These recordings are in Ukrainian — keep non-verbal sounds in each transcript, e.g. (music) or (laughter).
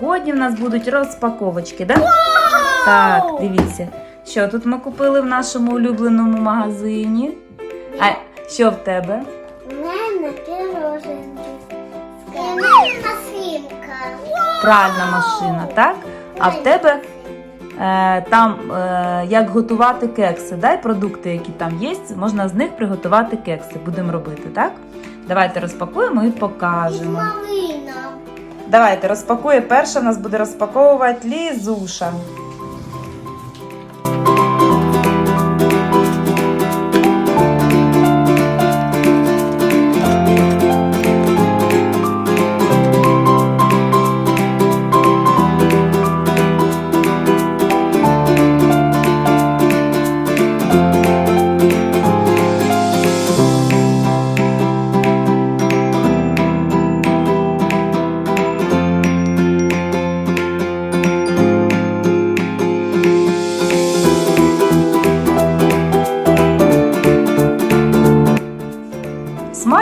Сьогодні в нас будуть розпаковочки, да? Так, дивіться. Що тут ми купили в нашому улюбленому магазині? А що в тебе? У мене пироженки. Машинка. Пральна машина, так? А в тебе е, там е, як готувати кекси, дай продукти, які там є, можна з них приготувати кекси. Будемо робити, так? Давайте розпакуємо і І покажемо. малина. Давайте розпакує. Перша нас буде розпаковувати Лізуша.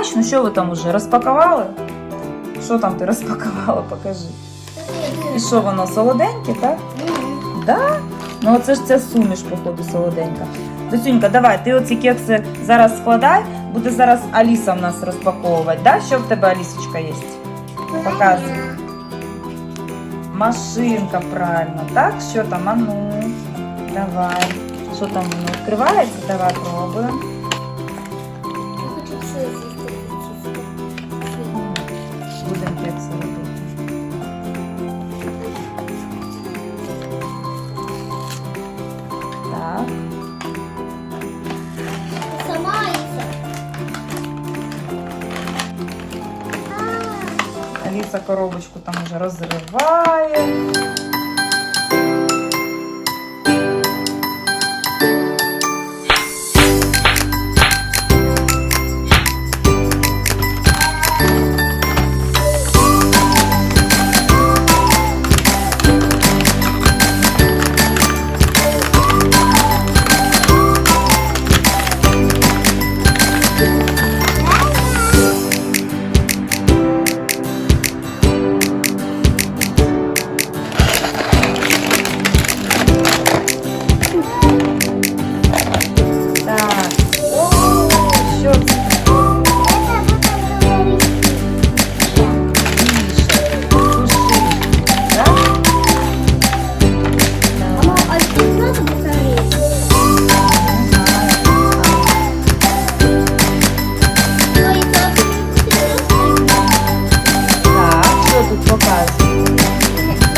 Смачно, що ви там уже розпакували? Що там ти (laughs) розпакувала? Покажи. І що воно солоденьке, так? Да? Ну оце ж ця суміш, походу, солоденька. Досюнька, давай, ти оці кекси зараз складай, буде зараз Аліса в нас розпаковувати. Да? Що в тебе Алісочка є? Показуй. Машинка, правильно. Так, що там? А ну, давай. Що там воно відкривається? Давай пробуємо. Аліса коробочку там уже розриває.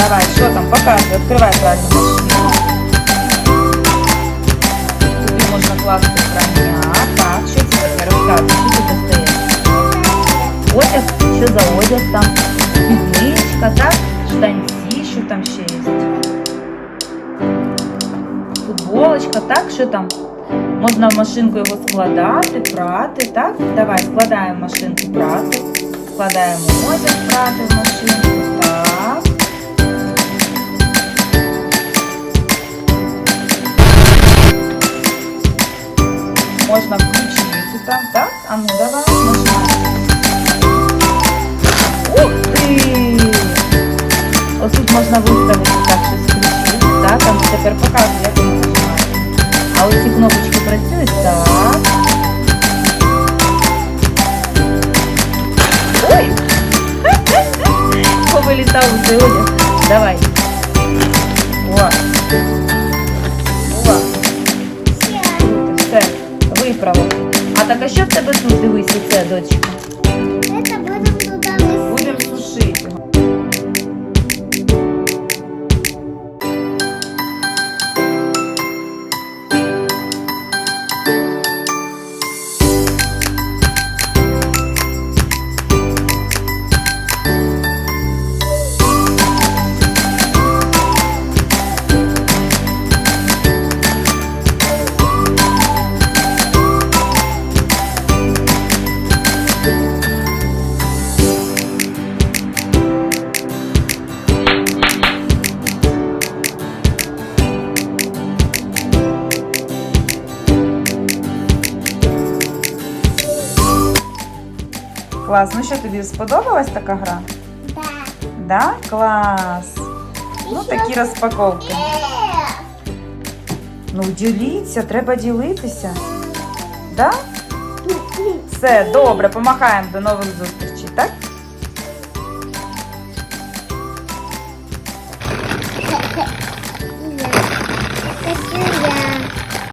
Давай, що там показує? Відкривай правильно машину. Тобі можна класти. Так, це таке? Розказуй, що тут достає? Одяг, що за одяг там? Спідничка, так? Штанці, що там ще є? Футболочка, так? Що там? Можна в машинку його складати, прати, так? Давай, складаємо машинку прати. Складаємо одяг прати в машинку. включити там, так? А ну давай, нажимай. Ух ти! Ось тут можна виставити так, щось включити. Так, а ну тепер показуй, як воно нажимає. А оці кнопочки працюють? Так. Ой! Повилітав (laughs) у цей одяг. Давай. О. А що в тебе тут? Дивись, оце, дочка. Це будемо туди нести. Будемо сушити. Клас, ну що тобі сподобалась така гра? Да. Да? Клас. Ну, такі розпаковки. Ну, діліться, треба ділитися. Да? Все, добре, помахаємо до нових зустрічей, так?